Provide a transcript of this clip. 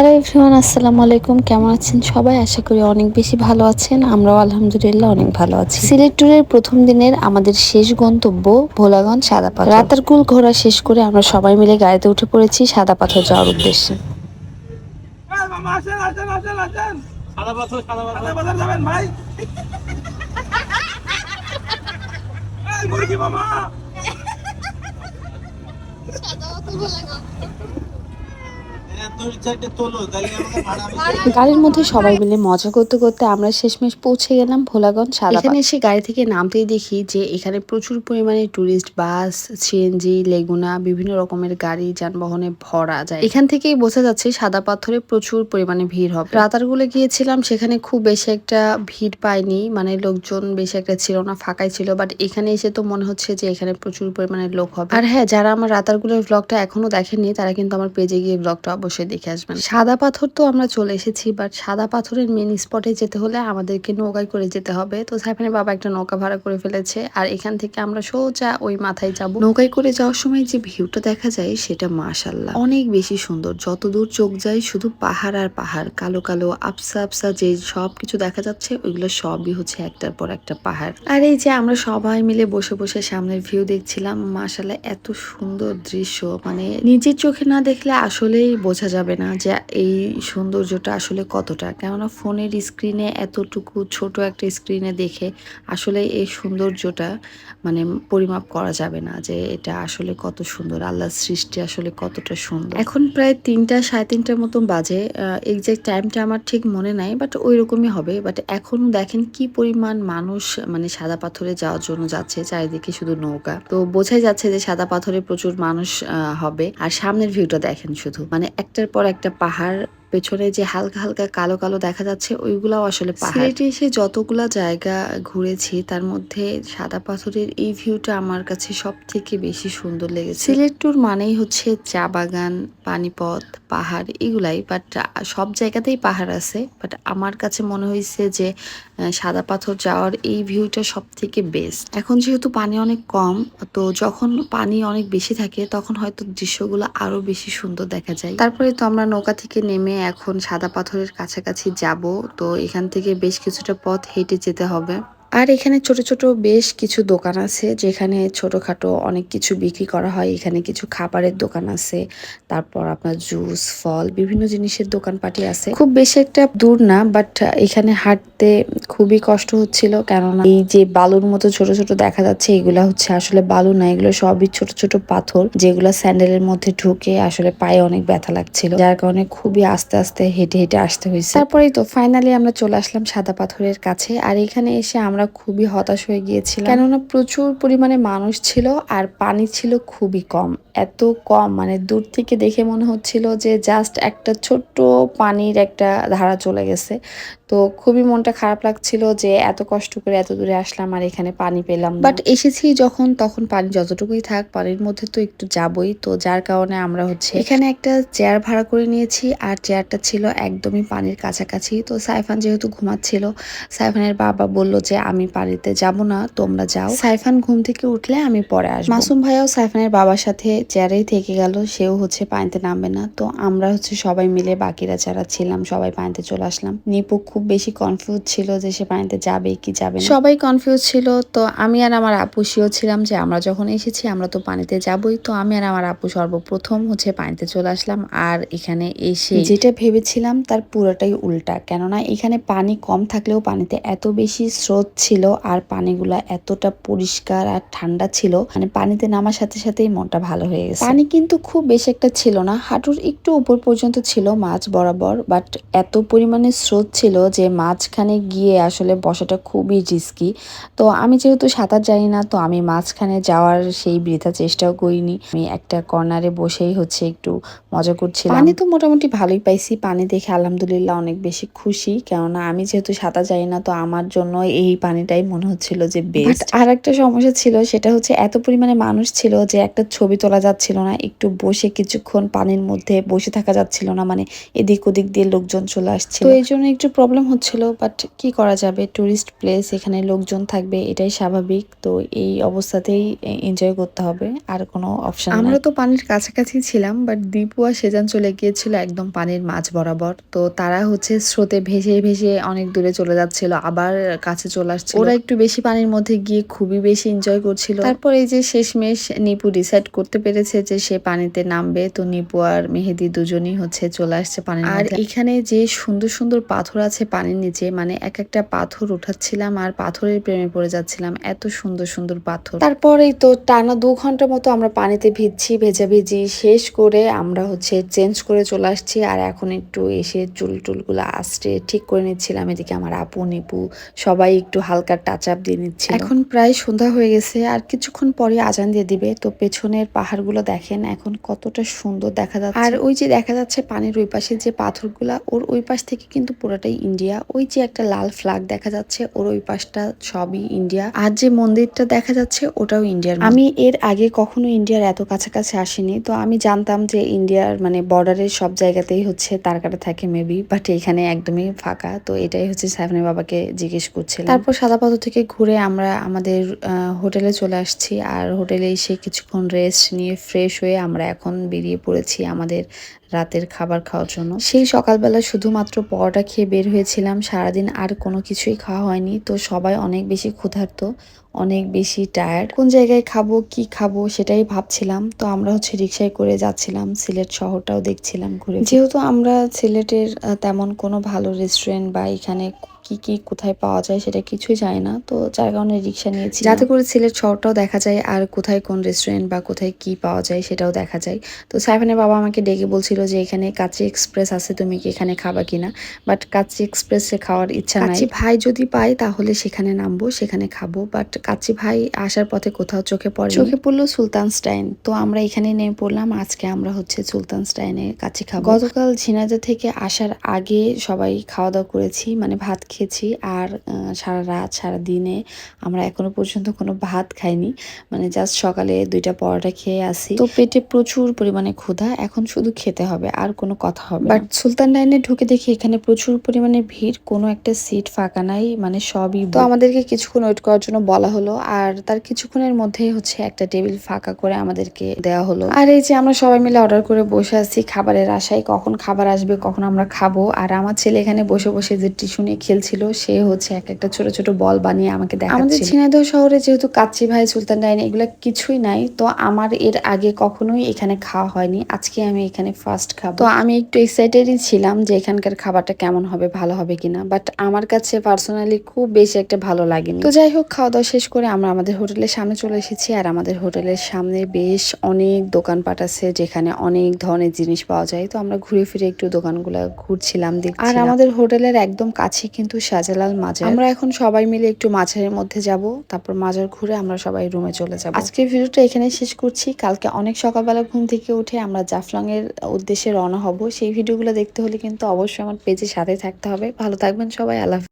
Hello everyone আসসালামু আলাইকুম। কেমন আছেন সবাই? আশা করি অনেক বেশি ভালো আছেন। আমরাও আলহামদুলিল্লাহ অনেক ভালো আছি। সিলেট ট্যুরের প্রথম দিনের আমাদের শেষ গন্তব্য ভোলাগঞ্জ সাদা পাথর। রাতার কুল ঘোরা শেষ করে আমরা সবাই মিলে গাড়িতে উঠে পড়েছি সাদা পাথর যাওয়ার উদ্দেশ্যে। সাদা পাথর সাদা পাথর। যাবেন ভাই। মামা দুই চারটে তোলো তাহলে আমাকে ভাড়া বেশি গাড়ির মধ্যে সবাই মিলে মজা করতে করতে আমরা শেষমেশ পৌঁছে গেলাম ভোলাগঞ্জ এখানে এসে গাড়ি থেকে নামতেই দেখি যে এখানে প্রচুর পরিমাণে টুরিস্ট বাস সিএনজি লেগুনা বিভিন্ন রকমের গাড়ি, যানবাহনে ভরা যায়। এখান থেকেই বোঝা যাচ্ছে সাদা পাথরে প্রচুর পরিমাণে ভিড় হবে। রাতারগুলো গিয়েছিলাম, সেখানে খুব বেশি একটা ভিড় পাইনি মানে লোকজন বেশি একটা ছিল না, ফাঁকাই ছিল বাট এখানে এসে তো মনে হচ্ছে যে এখানে প্রচুর পরিমাণে লোক হবে। আর হ্যাঁ যারা আমার রাতারগুলোর ব্লগটা এখনও দেখেননি, তারা কিন্তু আমার পেজে গিয়ে ব্লগটা অবশ্যই দেখে আসবেন। সাদা পাথর তো আমরা চলে এসেছি বাট সাদা পাথরের মেন স্পটে যেতে হলে আমাদেরকে নৌকায় করে যেতে হবে। তো সাইফানের বাবা একটা নৌকা ভাড়া করে ফেলেছে, আর এখান থেকে আমরা সোজা ওই মাথায় যাব। নৌকায় করে যাওয়ার সময় যে ভিউটা দেখা যায়, সেটা মাশাল্লাহ অনেক বেশি সুন্দর। যতদূর চোখ যায়, শুধু পাহাড় আর পাহাড়, কালো কালো আপসা আপসা যে সব কিছু দেখা যাচ্ছে, ওইগুলো সবই হচ্ছে একটার পর একটা পাহাড়। আর এই যে আমরা সবাই মিলে বসে বসে সামনের ভিউ দেখছিলাম মাশাল্লাহ এত সুন্দর দৃশ্য মানে নিজের চোখে না দেখলে আসলেই বোঝা যাবে না যে এই সৌন্দর্যটা আসলে কতটা। কেননা ফোনের স্ক্রিনে এতটুকু ছোট একটা স্ক্রিনে দেখে আসলে এই সৌন্দর্যটা মানে পরিমাপ করা যাবে না যে এটা আসলে কত সুন্দর, আল্লাহর সৃষ্টি আসলে কতটা সুন্দর। এখন প্রায় তিনটা, সাড়ে তিনটার মতন বাজে এক্সাক্ট টাইমটা আমার ঠিক মনে নাই বাট ওই রকমই হবে। বাট এখন দেখেন কি পরিমাণ মানুষ মানে সাদা পাথরে যাওয়ার জন্য যাচ্ছে, চারিদিকে শুধু নৌকা। তো বোঝাই যাচ্ছে যে সাদা পাথরে প্রচুর মানুষ হবে। আর সামনের ভিউটা দেখেন শুধু। মানে একটার পর একটা পাহাড় পেছনে যে হালকা হালকা কালো কালো দেখা যাচ্ছে ওইগুলাও আসলে পাহাড়। সিলেটে এসে যতগুলা জায়গা ঘুরেছি তার মধ্যে সাদা পাথরের এই ভিউটা আমার কাছে সব থেকে বেশি সুন্দর লেগেছে। সিলেট ট্যুর মানেই হচ্ছে চা বাগান পানিপথ পাহাড় এগুলাই বাট সব জায়গাতেই পাহাড় আছে বাট আমার কাছে মনে হয়েছে যে সাদা পাথর যাওয়ার এই ভিউটা সব থেকে বেস্ট এখন যেহেতু পানি অনেক কম তো যখন পানি অনেক বেশি থাকে তখন হয়তো দৃশ্যগুলো আরও বেশি সুন্দর দেখা যায়। তারপরে তো আমরা নৌকা থেকে নেমে এখন সাদা পাথরের কাছাকাছি যাব তো এখান থেকে বেশ কিছুটা পথ হেঁটে যেতে হবে। আর এখানে ছোট ছোট বেশ কিছু দোকান আছে, যেখানে ছোটখাটো অনেক কিছু বিক্রি করা হয়। এখানে কিছু খাবারের দোকান আছে, তারপর আপনার জুস, ফল, বিভিন্ন জিনিসের দোকানপাটি আছে। খুব বেশি একটা দূর না বাট এখানে হাঁটতে খুবই কষ্ট হচ্ছিল, কেননা এই যে বালুর মতো ছোট ছোট দেখা যাচ্ছে, এগুলা হচ্ছে আসলে বালু না, এগুলো সবই ছোট ছোট পাথর, যেগুলো স্যান্ডেলের মধ্যে ঢুকে আসলে পায়ে অনেক ব্যথা লাগছিল, যার কারণে খুবই আস্তে আস্তে হেঁটে হেঁটে আসতে হয়েছে। তারপরেই তো ফাইনালি আমরা চলে আসলাম সাদা পাথরের কাছে, আর এখানে এসে আমরা খুবই হতাশ হয়ে গিয়েছিলাম। কেননা প্রচুর পরিমাণে মানুষ ছিল আর পানি ছিল খুবই কম। এত কম মানে দূর থেকে দেখে মনে হচ্ছিল যে জাস্ট একটা ছোট্ট পানির একটা ধারা চলে গেছে। তো খুবই মনটা খারাপ লাগছিল যে এত কষ্ট করে এত দূরে আসলাম আর এখানে পানি পেলাম বাট এসেছি যখন, তখন পানি যতটুকুই থাক, পানির মধ্যে তো একটু যাবই। তো যার কারণে আমরা হচ্ছে এখানে একটা চেয়ার ভাড়া করে নিয়েছি আর চেয়ারটা ছিল একদমই পানির কাছাকাছি। তো সাইফান যেহেতু ঘুমাচ্ছিল, সাইফানের বাবা বলল যে আমি পানিতে যাব না, তোমরা যাও। সাইফান ঘুম থেকে উঠলে আমি পরে আসব। মাসুম ভাইয়াও সাইফানের বাবার সাথে চেয়ারেই থেকে গেল, সেও হচ্ছে পানিতে নামবে না। তো আমরা হচ্ছে সবাই মিলে বাকিরা যারা ছিলাম, সবাই পানিতে চলে আসলাম। নিপু খুব বেশি কনফিউজ ছিল যে সে পানিতে যাবে কি যাবে সবাই কনফিউজ ছিল তো আমি আর আমার আপুসিও ছিলাম যে আমরা যখন এসেছি আমরা তো পানিতে যাবই। তো আমি আর আমার আপু সর্বপ্রথম হচ্ছে পানিতে চলে আসলাম আর এখানে এসে যেটা ভেবেছিলাম তার পুরোটাই উল্টা কেননা এখানে পানি কম থাকলেও পানিতে এত বেশি স্রোত ছিল আর পানিগুলা এতটা পরিষ্কার আর ঠান্ডা ছিল মানে পানিতে নামার সাথে সাথেই মনটা ভালো হয়ে গেছে। পানি কিন্তু খুব বেশি একটা ছিল না হাঁটুর একটু উপর পর্যন্ত ছিল মাছ বরাবর বাট এত পরিমাণে স্রোত ছিল যে মাঝখানে গিয়ে আসলে বসাটা খুবই রিস্কি তো আমি যেহেতু সাঁতার জানি না তো আমি মাঝখানে যাওয়ার সেই বৃথা চেষ্টাও করিনি। আমি একটা কর্নারে বসেই হচ্ছে একটু মজা করছিলাম। পানি তো মোটামুটি ভালোই পাইছি পানি দেখে আলহামদুলিল্লাহ অনেক বেশি খুশি। কেননা আমি যেহেতু সাঁতার জানি না তো আমার জন্য এই পানিটাই মনে হচ্ছিল যে বেস্ট আর একটা সমস্যা ছিল সেটা হচ্ছে এত পরিমাণে মানুষ ছিল যে একটা ছবি তোলা যাচ্ছিল না একটু বসে কিছুক্ষণ পানির মধ্যে বসে থাকা যাচ্ছিল না মানে এদিক ওদিক দিয়ে লোকজন চলে আসছিল। তো এই জন্য একটু প্রবলেম হচ্ছিল বাট কি করা যাবে? টুরিস্ট প্লেস এখানে লোকজন থাকবে এটাই স্বাভাবিক। তো এই অবস্থাতেই এনজয় করতে হবে আর কোনো অপশন আমরা তো পানির কাছাকাছি ছিলাম বাট দীপু আর সেজান চলে গিয়েছিল একদম পানির মাঝ বরাবর। তো তারা হচ্ছে স্রোতে ভেসে ভেসে অনেক দূরে চলে যাচ্ছিল আবার কাছে চলে আসছিল। ওরা একটু বেশি পানির মধ্যে গিয়ে খুবই বেশি এনজয় করছিল। তারপর এই যে শেষমেশ নিপু ডিসাইড করতে পেরেছে যে সে পানিতে নামবে তো নিপু আর মেহেদি দুজনই হচ্ছে চলে আসছে পানির আর এখানে যে সুন্দর সুন্দর পাথর আছে পানির নিচে মানে এক একটা পাথর উঠাচ্ছিলাম আর পাথরের প্রেমে পড়ে যাচ্ছিলাম। এত সুন্দর সুন্দর পাথর। তারপরেই তো টানা দু ঘণ্টা মতো আমরা পানিতে ভিজছি, ভেজাভিজি শেষ করে আমরা হচ্ছে চেঞ্জ করে চলে আসছি আর এখন একটু এসে চুল টুলগুলো আসতে ঠিক করে নিচ্ছিলাম। এদিকে আমার আপু, নিপু সবাই একটু হালকা টাচ আপ দিয়ে নিচ্ছে এখন প্রায় সন্ধ্যা হয়ে গেছে আর কিছুক্ষণ পরে আজান দিয়ে দিবে। তো পেছনের পাহাড়গুলো দেখেন এখন কতটা সুন্দর দেখা যাচ্ছে। আর ওই যে দেখা যাচ্ছে পানির ওই পাশে যে পাথরগুলা, ওর ওই পাশ থেকে কিন্তু পুরোটাই ইন্ডিয়া, ওই যে একটা লাল ফ্ল্যাগ দেখা যাচ্ছে, ওর ওই পাশটা সবই ইন্ডিয়া। আর যে মন্দিরটা দেখা যাচ্ছে, ওটাও ইন্ডিয়ার আমি এর আগে কখনো ইন্ডিয়ার এত কাছাকাছি আসিনি, তো আমি জানতাম যে ইন্ডিয়ার মানে বর্ডারের সব জায়গাতেই হচ্ছে তার কাটা থাকে মেবি বাট এখানে একদমই ফাঁকা। তো এটাই হচ্ছে সাইফানের বাবাকে জিজ্ঞেস করছিলাম। তারপর সাদা পাথর থেকে ঘুরে আমরা আমাদের হোটেলে চলে আসছি। আর হোটেলে এসে কিছুক্ষণ রেস্ট নিয়ে ফ্রেশ হয়ে আমরা এখন বেরিয়ে পড়েছি আমাদের রাতের খাবার খাওয়ার জন্য। সেই সকালবেলা শুধুমাত্র পরোটা খেয়ে বের হয়েছিলাম। সারাদিন আর কোনো কিছুই খাওয়া হয়নি। তো সবাই অনেক বেশি ক্ষুধার্ত, অনেক বেশি টায়ার্ড কোন জায়গায় খাব, কি খাব সেটাই ভাবছিলাম। তো আমরা হচ্ছে রিক্সায় করে যাচ্ছিলাম। সিলেট শহরটাও দেখছিলাম ঘুরে। যেহেতু আমরা সিলেটের তেমন কোনো ভালো রেস্টুরেন্ট বা এখানে কি কি কোথায় পাওয়া যায় সেটা কিছুই জানি না। তো যার কারণে রিক্সা নিয়েছি যাতে করে সিলেট শহরটাও দেখা যায় আর কোথায় কোন রেস্টুরেন্ট বা কোথায় কি পাওয়া যায় সেটাও দেখা যায়। তো সাইফানের বাবা আমাকে ডেকে বলছিল যে এখানে কাচি এক্সপ্রেস আছে তুমি কি এখানে খাবা কিনা বাট কাচি এক্সপ্রেসে খাওয়ার ইচ্ছা নাই। ভাই যদি পাই তাহলে সেখানে নামবো সেখানে খাব। বাট কাচি ভাই আসার পথে কোথাও চোখে পড়ে চোখে পড়ল সুলতান স্টাইন তো আমরা এখানে নেমে পড়লাম আজকে আমরা হচ্ছে সুলতান স্টাইনে কাছে খাব। গতকাল ঝিনাইদহ থেকে আসার আগে সবাই খাওয়া দাওয়া করেছি মানে ভাত খেয়েছি আর সারা রাত সারা দিনে আমরা এখনও পর্যন্ত কোনো ভাত খাইনি। মানে জাস্ট সকালে দুইটা পরোটা খেয়ে আসি। তো পেটে প্রচুর পরিমাণে ক্ষুধা এখন শুধু খেতে হবে আর কোনো কথা হবে বাট সুলতান লাইনে ঢুকে দেখি এখানে প্রচুর পরিমাণে ভিড় কোনো একটা সিট ফাঁকা নাই মানে সবই তো আমাদেরকে কিছুক্ষণ ওয়েট করার জন্য বলা হলো আর তার কিছুক্ষণের মধ্যেই হচ্ছে একটা টেবিল ফাঁকা করে আমাদেরকে দেওয়া হলো। আর এই যে আমরা সবাই মিলে অর্ডার করে বসে আছি খাবারের আশায় কখন খাবার আসবে কখন আমরা খাব আর আমার ছেলে এখানে বসে বসে যে টিস্যু নিয়ে খেলছিল সে হচ্ছে এক একটা ছোট ছোট বল বানিয়ে আমাকে দেখাচ্ছে আমাদের ঝিনাইদহ শহরে যেহেতু কাচ্চি ভাই সুলতান ডাইন এগুলো কিছুই নাই তো আমার এর আগে কখনোই এখানে খাওয়া হয়নি। আজকে আমি এখানে ফার্স্ট খাব। তো আমি একটু এক্সাইটেডই ছিলাম যে এখানকার খাবারটা কেমন হবে ভালো হবে কিনা বাট আমার কাছে পার্সোনালি খুব বেশি একটা ভালো লাগেনি। তো যাই হোক খাওয়া দাওয়া শেষ করে আমরা আমাদের হোটেলের সামনে চলে এসেছি আর আমাদের হোটেলের সামনে বেশ অনেক দোকানপাট আছে যেখানে অনেক ধরনের জিনিস পাওয়া যায়। তো আমরা ঘুরে ফিরে একটু দোকানগুলো ঘুরছিলাম দেখছিলাম। আর আমাদের হোটেলের একদম কাছে কিন্তু শাহজালাল মাজার। আমরা এখন সবাই মিলে একটু মাঝারের মধ্যে যাব তারপর মাজার ঘুরে আমরা সবাই রুমে চলে যাব। আজকের ভিডিওটা এখানে শেষ করছি। কালকে অনেক সকালবেলা ঘুম থেকে উঠে আমরা জাফলং এর উদ্দেশ্যে রওনা হব। সেই ভিডিওগুলো দেখতে হলে কিন্তু অবশ্যই আমার পেজের সাথে থাকতে হবে। ভালো থাকবেন সবাই আল্লাহ।